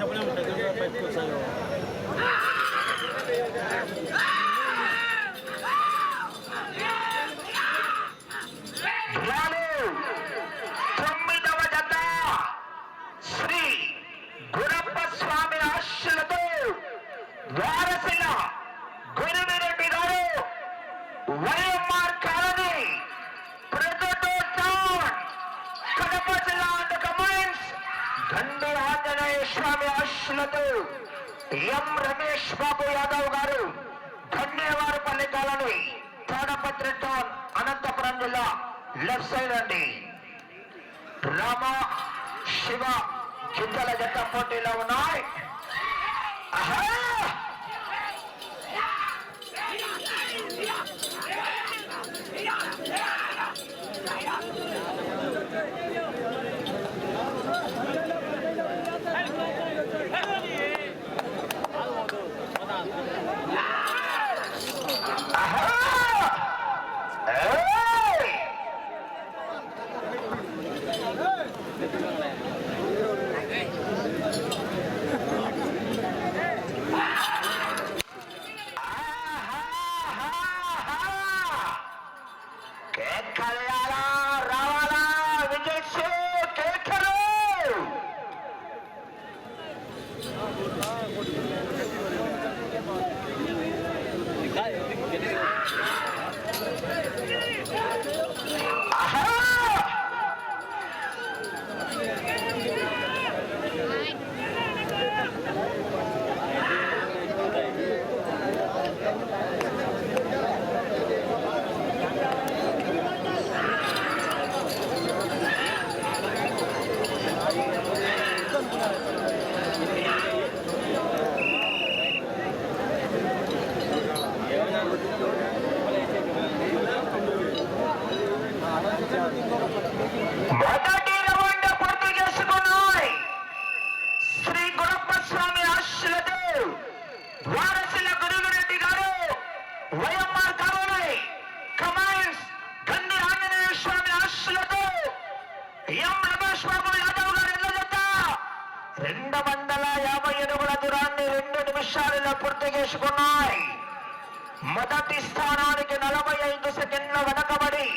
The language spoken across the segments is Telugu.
చెప్పలేము Yeah. ఎం రమేష్ బాబు యాదవ్ గారు జత రెండు వందల యాభై అడుగుల దూరాన్ని రెండు నిమిషాలలో పూర్తి చేసుకున్నాయి. మొదటి స్థానానికి నలభై ఐదు సెకండ్ల వెనకబడి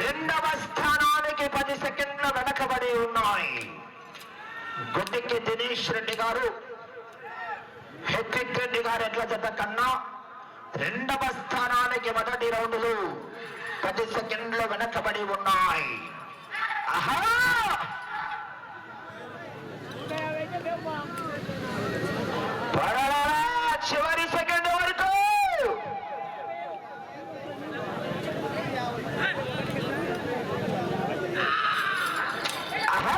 రెండవ స్థానానికి పది సెకండ్ల వెనకబడి ఉన్నాయి. గుడ్డికి దినేష్ రెడ్డి గారు హెట్రిక్ రెడ్డి గారు ఎట్ల జత కన్నా రెండవ స్థానానికి మొదటి రౌండ్లు పది సెకండ్లు వెనకబడి ఉన్నాయి. ఆహా పరరా చివరి సెకండ్ వరకు ఆహా!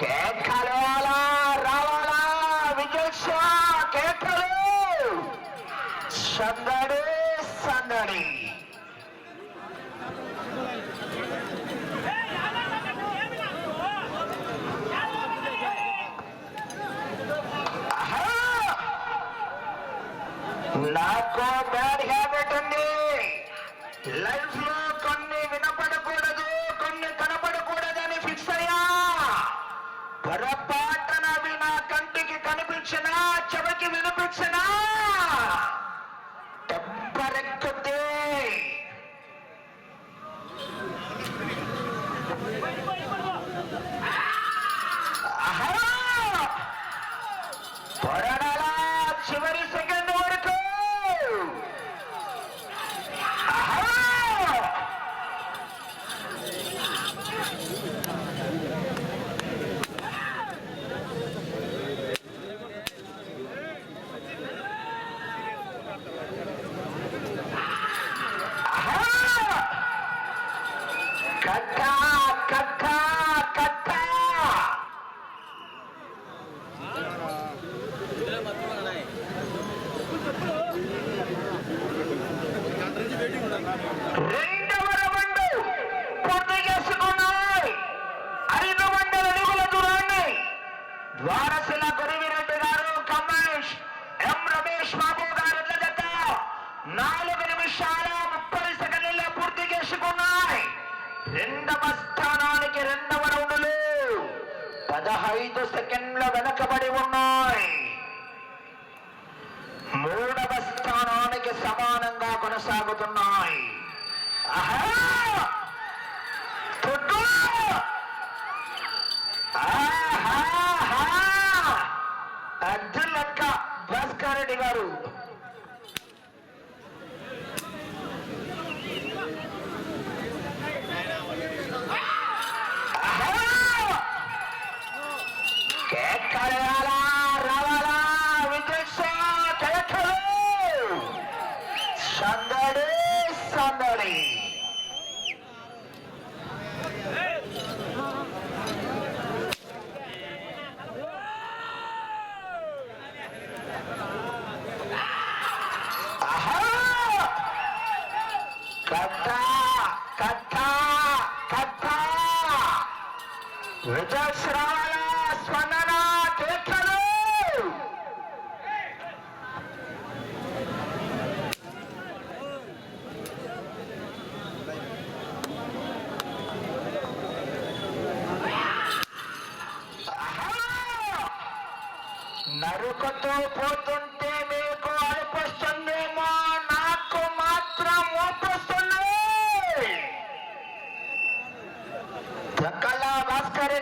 కేకలు అలా రావాలా విజయ్ షా కేకలు బ్యాడ్ హ్యాబిట్ ఉంది. లైఫ్లో కొన్ని వినపడకూడదు కొన్ని కనపడకూడదని ఫిక్స్ అయ్యా. పొరపాటున అవి నా కంటికి కనిపించినా చెవికి వినిపించినా టెంపరెక్కుద్ది పొర నాలుగు నిమిషాల ముప్పై సెకండ్ల పూర్తి చేసుకున్నాయి. రెండవ స్థానానికి రెండవ రౌండ్లు పదహైదు సెకండ్ల వెనకబడి ఉన్నాయి. మూడవ స్థానానికి సమానంగా కొనసాగుతున్నాయి. అర్జున్ లెక్క భాస్కర్ రెడ్డి గారు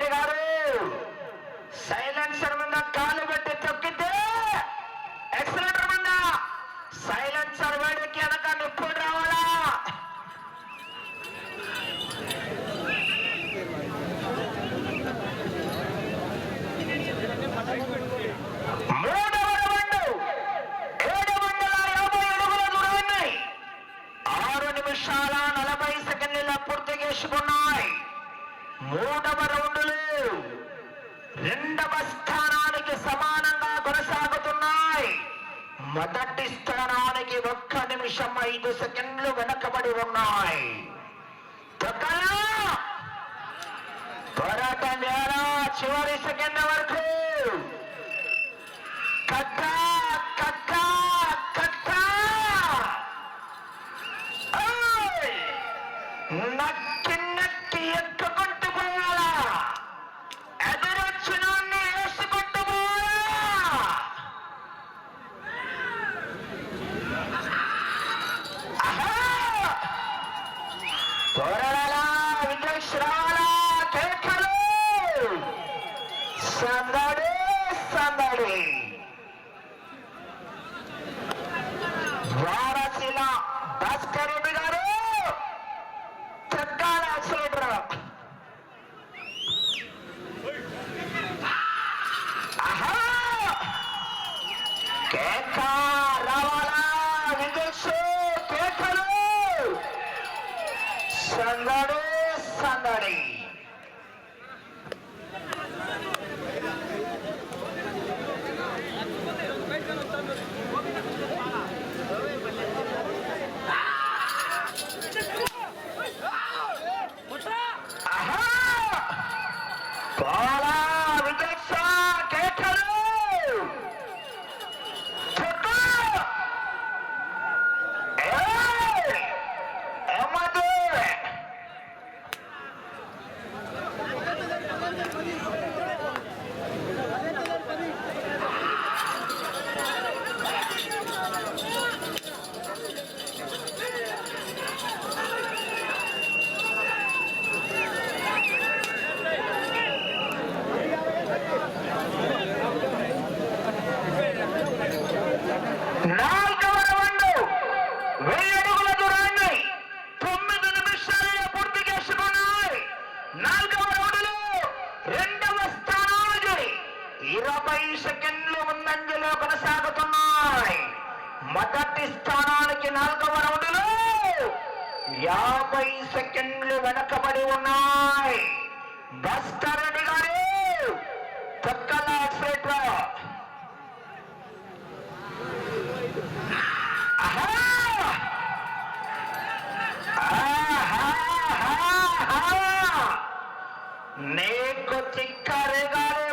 ജില്ലയിലുകാർ கட்டா एक चिक्कर गाड़े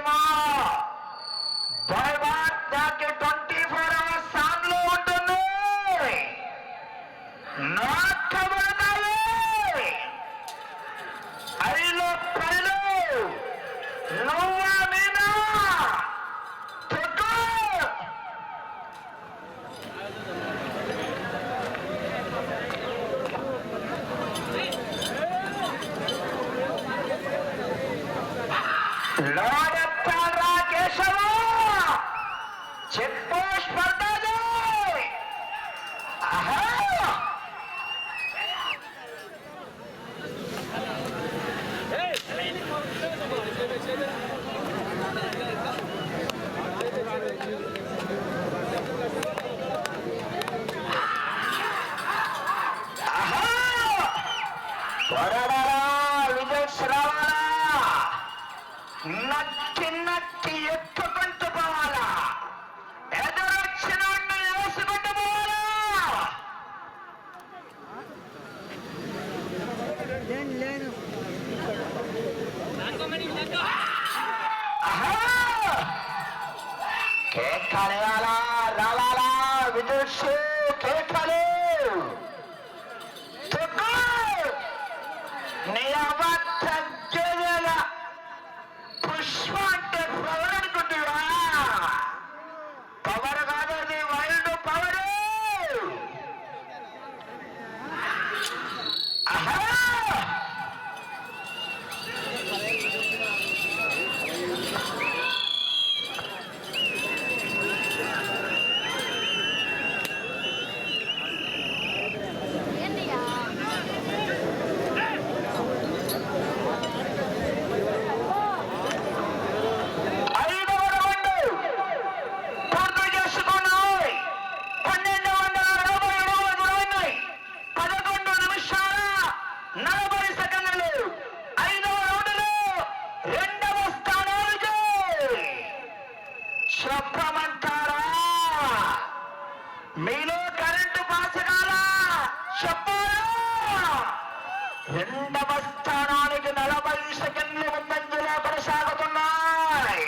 రెండవ స్థానానికి నలభై సెకండ్లు ముందంజలో కొనసాగుతున్నాయి.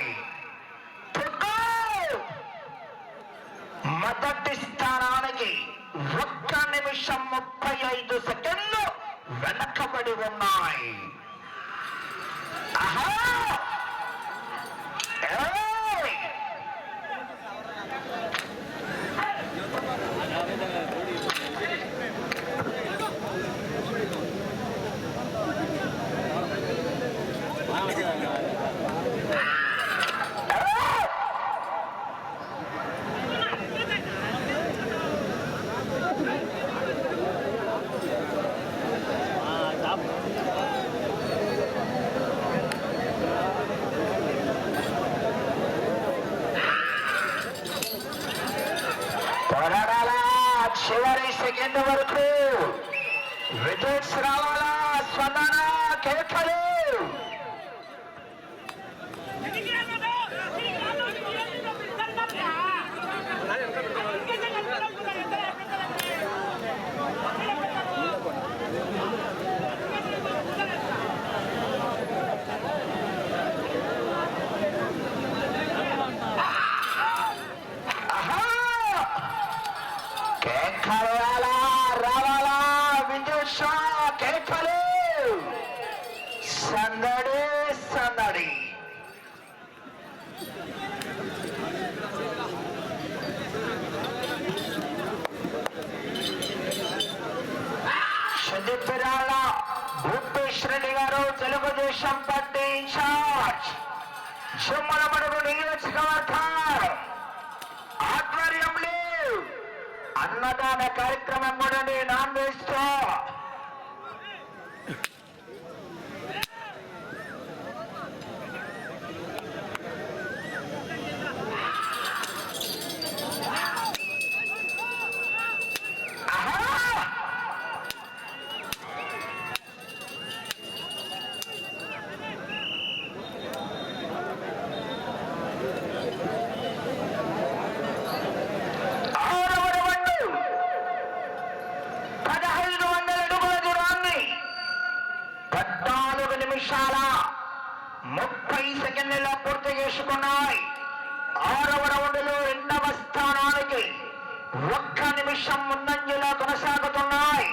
మొదటి స్థానానికి ఒక్క నిమిషం ముప్పై ఐదు సెకండ్లు వెనకబడి ఉన్నాయి. ఆహా! చివరి సెకండ్ వరకు విజయ్ రావాలా స్పందన కేకలు సిద్ధిపిరాల భూపేష్ రెడ్డి గారు తెలుగుదేశం పార్టీ ఇన్ఛార్జ్. చుమ్మలమడుగు నియోజకవర్గం ఆధ్వర్యంలో అన్నదాన కార్యక్రమం కూడా నాన్ వేస్తా తో ఆహా! ఆరవ రౌండ్ పదహైదు వందల అడుగుల దూరాన్ని పద్నాలుగు నిమిషాల ముప్పై సెకండ్లలో పూర్తి చేసుకున్నాయి. ఆరవ రౌండ్లో రెండవ స్థానానికి ఒక్క నిమిషం ముందంజలో కొనసాగుతున్నాయి.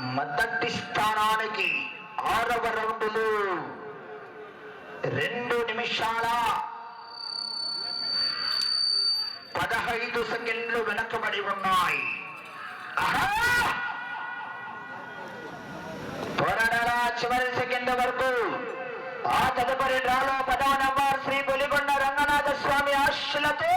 మొదటి స్థానానికి ఆరవ రౌండ్లు రెండు నిమిషాల పదహైదు సెకండ్లు వెనకబడి ఉన్నాయి. ఆహా! పోరాడాలా చివరి సెకండ్ వరకు ఆ తదుపరి డ్రాలో పదవ నంబర్ శ్రీ బొలిగొండ రంగనాథ స్వామి ఆశలతో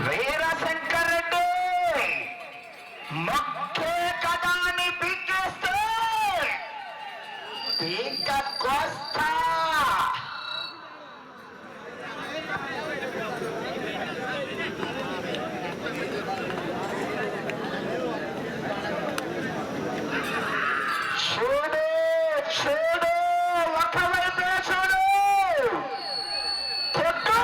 వీరశంకర్ రెడ్డి మొక్కే కదా అని పీకేస్తే పీక కోస్తా చూడు చూడు ఒకవైపే చూడు కొట్టు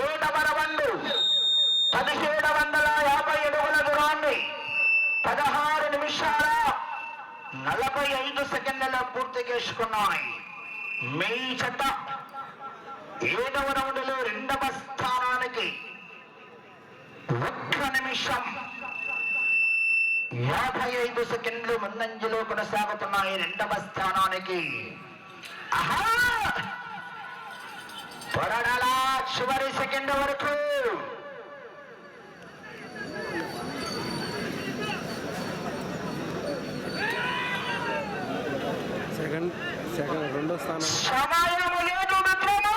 ఏడవ రవండు పదిహేడు వందల యాభై అడుగుల దూరాన్ని పదహారు నిమిషాల నలభై ఐదు సెకండ్లలో పూర్తి చేసుకున్నాయి మీ చెత్త ఏడవ రౌండ్లో రెండవ స్థానానికి ఒక్క నిమిషం యాభై ఐదు సెకండ్లు ముందంజలో కొనసాగుతున్నాయి రెండవ స్థానానికి. పొరడాల చివరి సెకండ్ వరకు. సెకండ్. సెకండ్ రెండో స్థానం. సమయం లేదు మిత్రమా!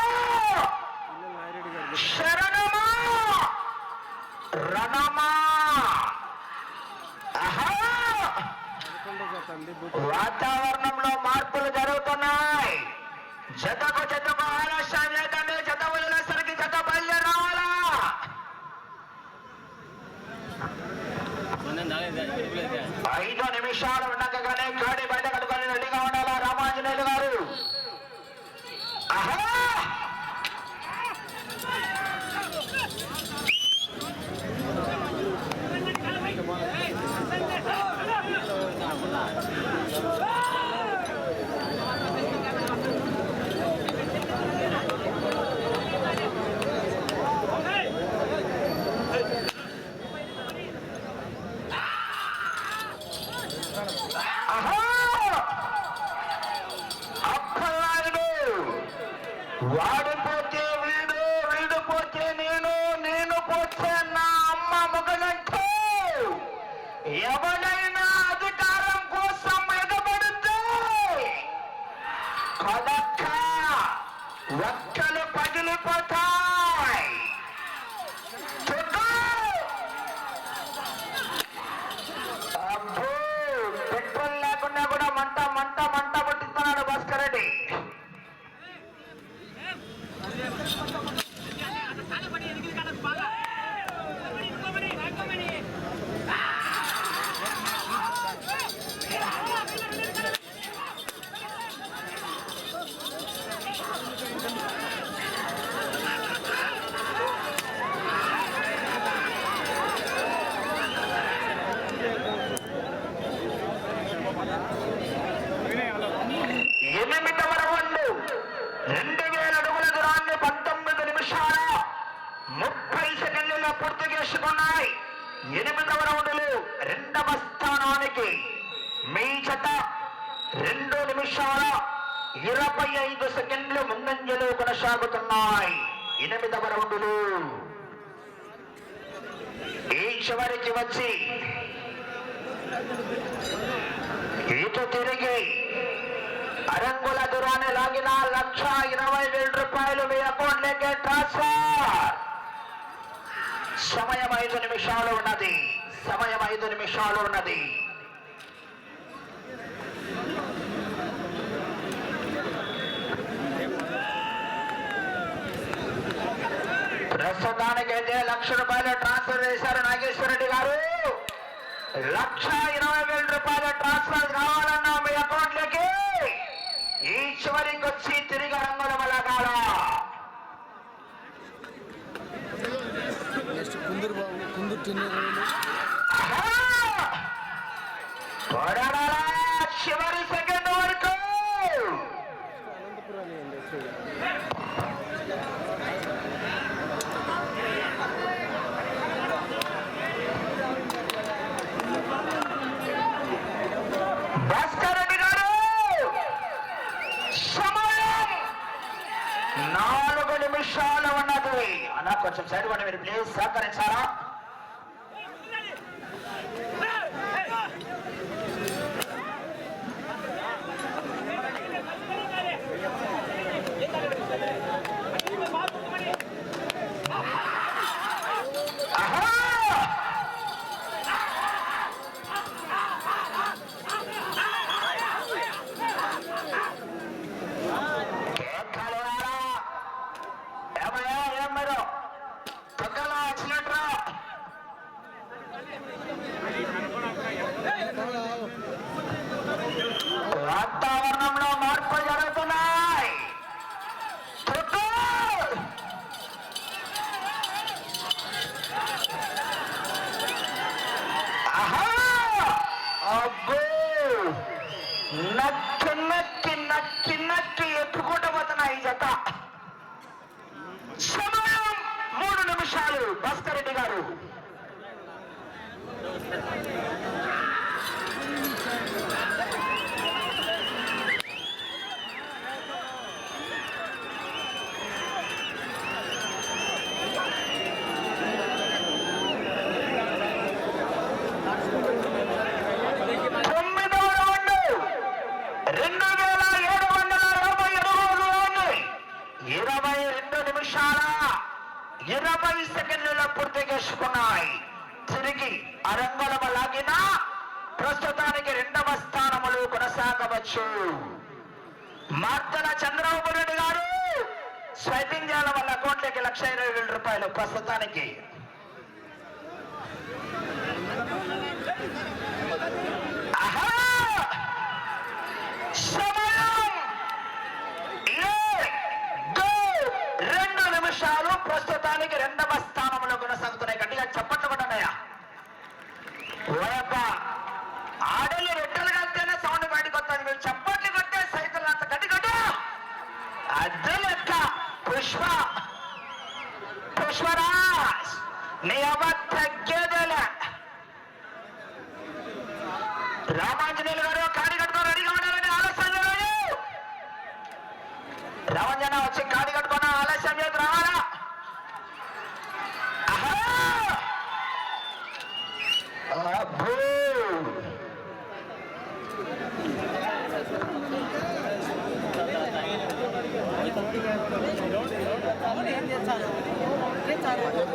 శరణమా! రణమా వాతావరణంలో మార్పులు జరుగుతున్నాయి. జతకు జతకు ఆలస్యం లేదండి ইয়াবা ఇరవై ఐదు సెకండ్లు ముందంజలో కొనసాగుతున్నాయి. ఎనిమిదవ రౌండ్లు. ఈ చివరికి వచ్చి ఇటు తిరిగి అరంగుల దూరాన్ని లాగిన లక్ష ఇరవై వేల రూపాయలు మీ అకౌంట్ ట్రాన్స్ఫర్ సమయం ఐదు నిమిషాలు ఉన్నది. సమయం ఐదు నిమిషాలు ఉన్నది. ప్రస్తుతానికి అయితే లక్ష రూపాయలు ట్రాన్స్ఫర్ చేశారు నాగేశ్వర రెడ్డి గారు. లక్ష ఇరవై వేల రూపాయలు ట్రాన్స్ఫర్ కావాలన్నా మీ అకౌంట్లకి. ఈ చివరికి వచ్చి తిరిగి రంగుల మలగాల నెక్స్ట్ కుందూరు బాబు కుందూరు తిన్నూరు పోరాడాలా చివరి సెకండ్ వరకు అనంతపురం అండి వచ్చేది భాస్కర్ రెడ్డి గారు సమయం నాలుగు ఉన్నది అన్న కొంచెం సైడ్ పడి మీరు ప్లీజ్ సహకరించారా ఆహా! కేకలు వేరా? ఏమయ్యా, ఏం మీరు తొక్కలా వచ్చినట్రా వాతావరణంలో మార్పులు జరుగుతున్నాయి తొక్కు! ఆహా! అబ్బో! నక్కి నక్కి నక్కి నక్కి ఎత్తుకుంటూ పోతున్నాయి ఈ జత సమయం మూడు నిమిషాలు భాస్కర్ రెడ్డి గారు తొమ్మిదవ రౌండ్ రెండు వేల ఏడు వందల ఇరవై అడుగులు ఉన్నాయి ఇరవై రెండు నిమిషాల ఇరవై సెకండ్లలో పూర్తి చేసుకున్నాయి తిరిగి అరంగళము లాగిన ప్రస్తుతానికి రెండవ స్థానములు కొనసాగవచ్చు. మార్తల చంద్రబాబు రెడ్డి గారు స్వైపింగ్ వల్ల కోట్లకి లక్ష ఇరవై వేల రూపాయలు ప్రస్తుతానికి. రెండు నిమిషాలు ప్రస్తుతానికి రెండవ స్థానంలో కొనసాగుతున్నాయి. గట్టిగా పుష్ప పుష్పరాజ్ నీ అవ తగ్గేదేలే రామాంజనేయులు గారు కాడి కట్టుకొని రెడీగా ఉండాలని ఆలస్యం చేయలేదు. వచ్చి కాడి